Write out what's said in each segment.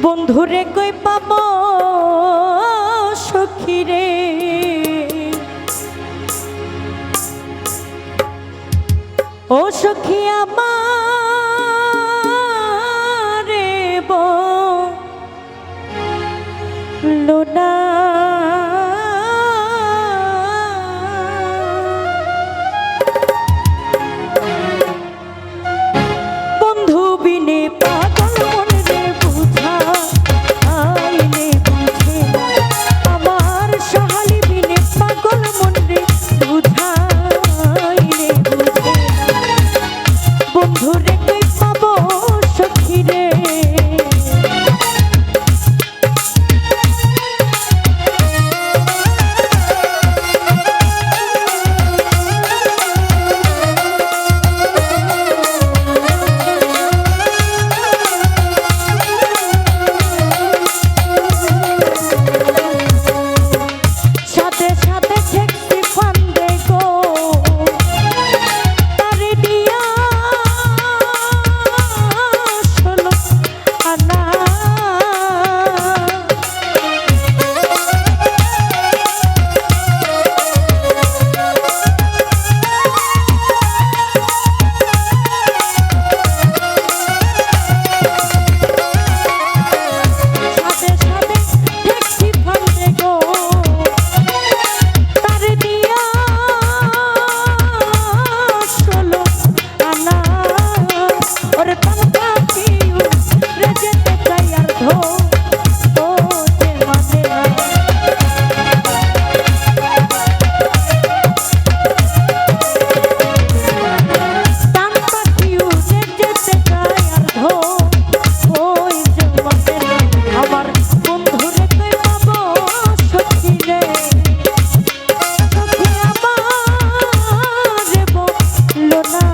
বন্ধুরে কই পাব সখিরে? ও সখী আমার লোনা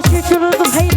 I'm to the paint.